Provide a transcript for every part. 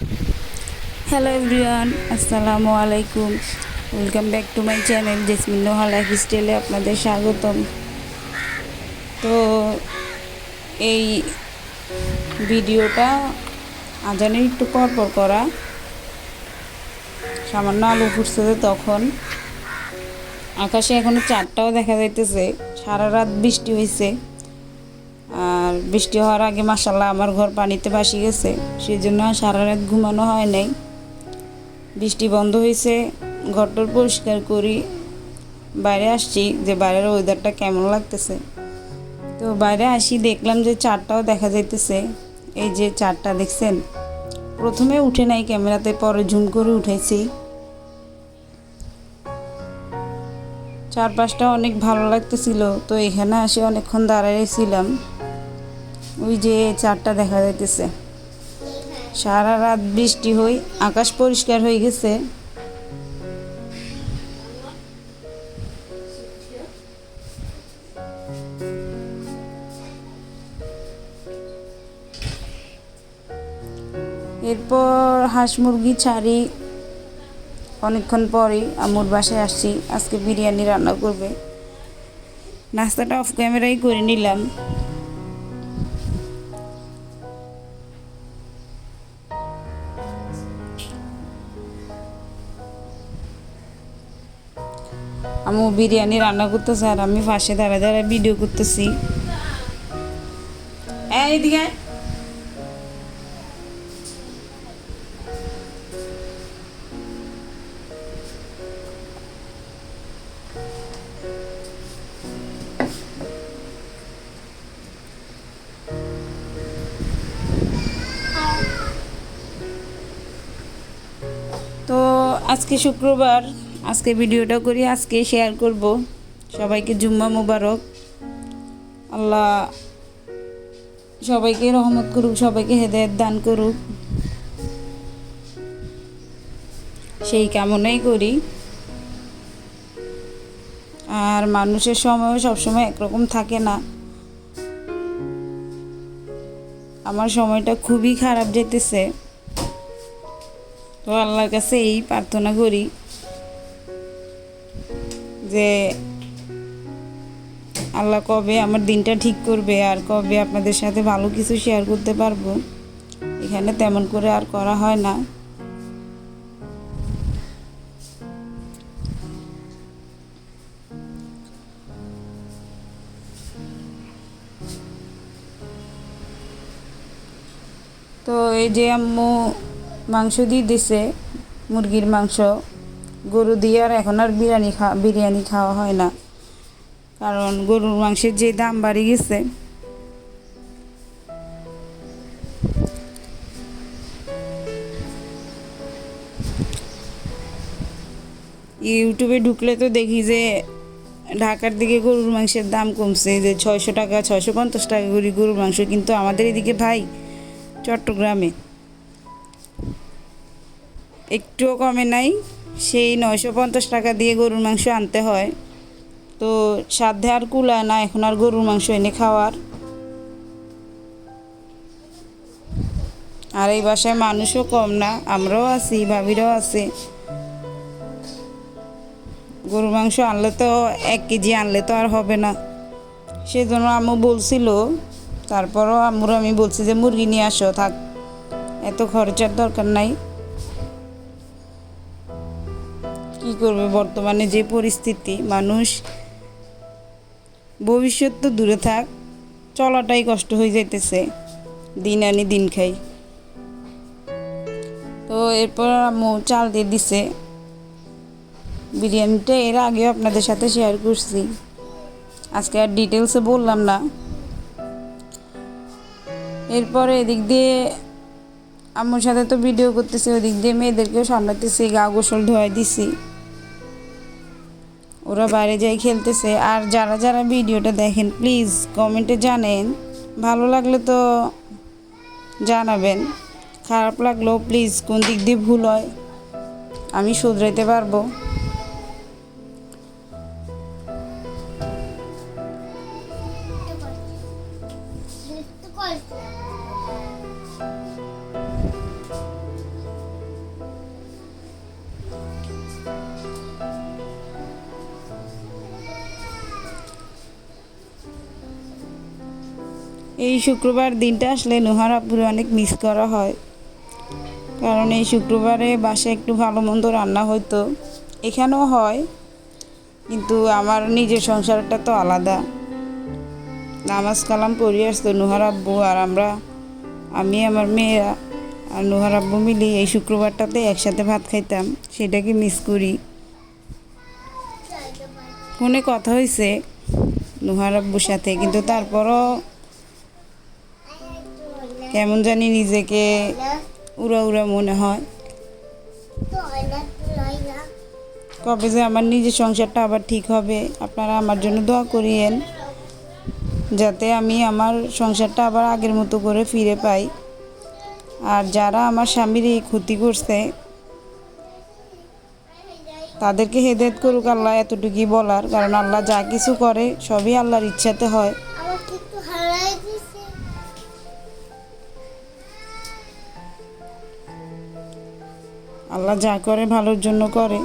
Hello everyone আসসালামু আলাইকুম welcome back to my channel Jesmin Noha life স্টাইলে আপনাদের স্বাগতম। তো এই ভিডিওটা আজানের একটু পর পর করা। সামান্য আলো ফুটছে তখন। আকাশে এখনও চারটাও দেখা যাইতেছে। সারা রাত বৃষ্টি হয়েছে আর বৃষ্টি হওয়ার আগে মাসাল্লাহ আমার ঘর পানিতে ভাসি গেছে সেই জন্য সারা রাত ঘুমানো হয় নাই। বৃষ্টি বন্ধ হয়েছে ঘরটর পরিষ্কার করি, বাইরে আসছি যে বাইরের ওয়েদারটা কেমন লাগতেছে। তো বাইরে আসি, দেখলাম যে চারটাও দেখা যাইতেছে, এই যে চারটা দেখছেন, প্রথমে উঠে নাই ক্যামেরাতে, পরে ঝুম করে উঠেছি চারপাশটা অনেক ভালো লাগতেছিল, তো এখানে আসে, অনেকক্ষণ দাঁড়াইছিলাম। ওই যে চারটা দেখা যাইতেছে। সারা রাত বৃষ্টি হই, আকাশ পরিষ্কার হয়ে গেছে। এরপর হাঁস মুরগি ছাড়ি। অনেকক্ষণ পরে আম্মুর বাসায় আসছি, আজকে বিরিয়ানি রান্না করবে। নাস্তাটা অফ ক্যামেরাই করে নিলাম। আম্মু বিরিয়ানি রান্না করতেছে আর আমি পাশে দাঁড়ায় দাঁড়ায় ভিডিও করতেছি এই এদিকে আয়। তো আজকে শুক্রবার আজকে ভিডিওটা করি, আজকে শেয়ার করব। সবাইকে জুম্মা মুবারক। আল্লাহ সবাইকে রহমত করুক, সবাইকে হেদায়ত দান করুক। সেই কামনাই করি। আর মানুষের সময়ও সবসময় একরকম থাকে না। আমার সময়টা খুবই খারাপ যেতেছে। তো আল্লাহর কাছে এই প্রার্থনা করি। যে আল্লাহ কবে আমার দিনটা ঠিক করবে আর কবে আপনাদের সাথে ভালো কিছু শেয়ার করতে পারব, এখানে তেমন করে আর করা হয় না। তো এই যে আম্মু মাংস দিয়ে দিছে, মুরগির মাংস। গরু দিয়ে আর এখন আর বিরিয়ানি খা, বিরিয়ানি খাওয়া হয় না। কারণ গরুর মাংসের যে দাম বাড়ি গেছে। ইউটিউবে ঢুকলে তো দেখি যে ঢাকার দিকে গরুর মাংসের দাম কমছে। যে ছয়শো টাকা, ছয়শো পঞ্চাশ টাকা করে গরুর মাংস। কিন্তু আমাদের এদিকে ভাই চট্টগ্রামে। একটুও কমে নাই। সেই নয়শো পঞ্চাশ টাকা দিয়ে গরুর মাংস আনতে হয়। তো সাধ্যে আর কুলায় না, এখন আর গরুর মাংস এনে খাওয়ার। আর এই বাসায় মানুষও কম না, আমরাও আছি, ভাবিরাও আছে। গরুর মাংস আনলে তো এক কেজি আনলে তো আর হবে না। সেজন্য আম্মু বলছিল, তারপরও আম্মুর আমি বলছি যে, মুরগি নিয়ে আসো, থাক। এত খরচার দরকার নাই। করবে বর্তমানে যে পরিস্থিতি, মানুষ ভবিষ্যৎ তো দূরে থাক, চলাটাই কষ্ট হয়ে যাইতেছে, দিন আনি দিন খাই। তো এরপর আম্মু চাল দিয়ে দিছে। বিরিয়ানিটা এর আগেও আপনাদের সাথে শেয়ার করছি। আজকে আর ডিটেলসে বললাম না। এরপরে এদিক দিয়ে আম্মুর সাথে তো ভিডিও করতেছি, ওদিক দিয়ে মেয়েদেরকেও সামলাতেছি গা গোসল ধোয়াই দিছি। ওরা বাইরে যাই খেলতেছে। আর যারা যারা ভিডিওটা দেখেন প্লিজ কমেন্টে জানেন। ভালো লাগলে তো জানাবেন। খারাপ লাগলেও প্লিজ কোন দিক দিয়ে ভুল হয়, আমি শুধরাইতে পারব। এই শুক্রবার দিনটা আসলে নুহার আব্বুর অনেক মিস করা হয়। কারণ এই শুক্রবারে বাসায় একটু ভালো মন্দ রান্না হতো এখানেও হয়, কিন্তু আমার নিজের সংসারটা তো আলাদা। নামাজ কালাম পড়ে আসতো নুহার আব্বু আর আমরা, আমি, আমার মেয়েরা আর নুহার আব্বু মিলি এই শুক্রবারটাতে একসাথে ভাত খাইতাম, সেটাকে মিস করি। ফোনে কথা হয়েছে নুহার আব্বুর সাথে, কিন্তু তারপরও কেমন জানি নিজেকে উড়া উড়া মনে হয়। কবে যে আমার নিজের সংসারটা আবার ঠিক হবে, আপনারা আমার জন্য দোয়া করিয়েন, যাতে আমি আমার সংসারটা আবার আগের মতো করে ফিরে পাই। আর যারা আমার স্বামীর এই ক্ষতি করছে, তাদেরকে হেদায়ত করুক আল্লাহ এতটুকুই বলার, কারণ আল্লাহ যা কিছু করে, সবই আল্লাহর ইচ্ছাতে হয়। আল্লাহ যা করে ভালোর জন্য করে।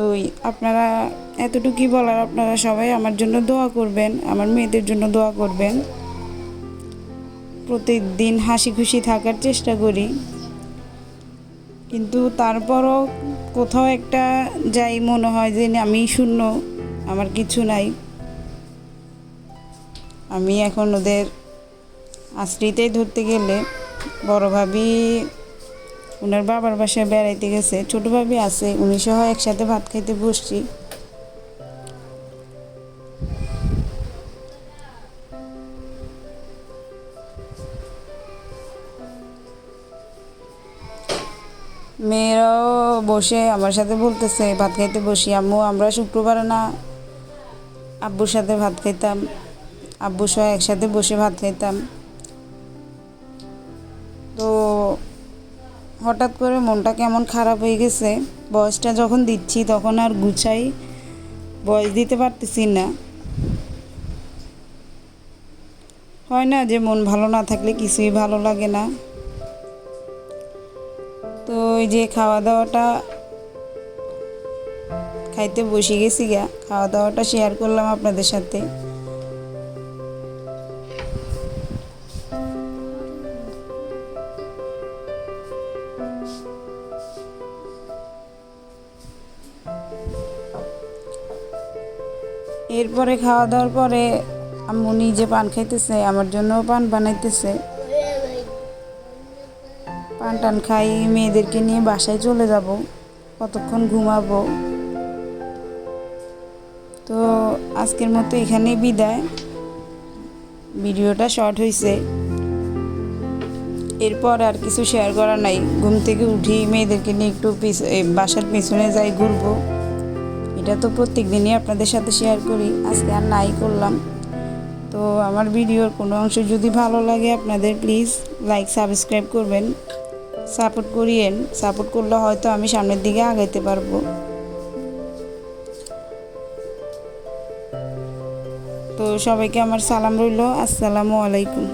ওই আপনারা এতটুকুই বলার আপনারা সবাই আমার জন্য দোয়া করবেন, আমার মেয়েদের জন্য দোয়া করবেন। প্রতিদিন হাসি খুশি থাকার চেষ্টা করি। কিন্তু তারপরও কোথাও একটা যাই মনে হয় যে আমি শূন্য, আমার কিছু নাই। আমি এখন ওদের আশ্রিতেই ধরতে গেলে বড় ভাবি ওনার বাবার বাসায় বেড়াইতে গেছে। ছোট ভাবি আছে, উনি সহ একসাথে ভাত খাইতে বসছি। মেয়েরাও বসে আমার সাথে বলতেছে, ভাত খাইতে বসি। আম্মু, আমরা শুক্রবারে না আব্বুর সাথে ভাত খাইতাম। আব্বু সহ একসাথে বসে ভাত খাইতাম। হঠাৎ করে মনটা কেমন খারাপ হয়ে গেছে। বয়সটা যখন দিচ্ছি তখন আর গুছাই বয়স দিতে পারতেছি না। হয় না যে মন ভালো না থাকলে কিছুই ভালো লাগে না। তো ওই যে খাওয়া দাওয়াটা খাইতে বসে গেছি গা। খাওয়া দাওয়াটা শেয়ার করলাম আপনাদের সাথে। এরপরে খাওয়া দাওয়ার পরে আম্মু নিজে পান খাইতেছে, আমার জন্যও পান বানাইতেছে। পান টান খাই, মেয়েদেরকে নিয়ে বাসায় চলে যাব, কতক্ষণ ঘুমাবো। তো আজকের মতো এখানেই বিদায়। ভিডিওটা শর্ট হয়েছে এরপর আর কিছু শেয়ার করা নাই। ঘুম থেকে উঠি, মেয়েদেরকে নিয়ে একটু বাসার পেছনে যাই, ঘুরবো। এটা তো প্রত্যেক দিনই আপনাদের সাথে শেয়ার করি। আজকে আর নাই করলাম। তো আমার ভিডিওর কোনো অংশ যদি ভালো লাগে আপনাদের প্লিজ লাইক সাবস্ক্রাইব করবেন। সাপোর্ট করিয়েন। সাপোর্ট করলে হয়তো আমি সামনের দিকে আগাইতে পারব। তো সবাইকে আমার সালাম রইল। আসসালামু আলাইকুম।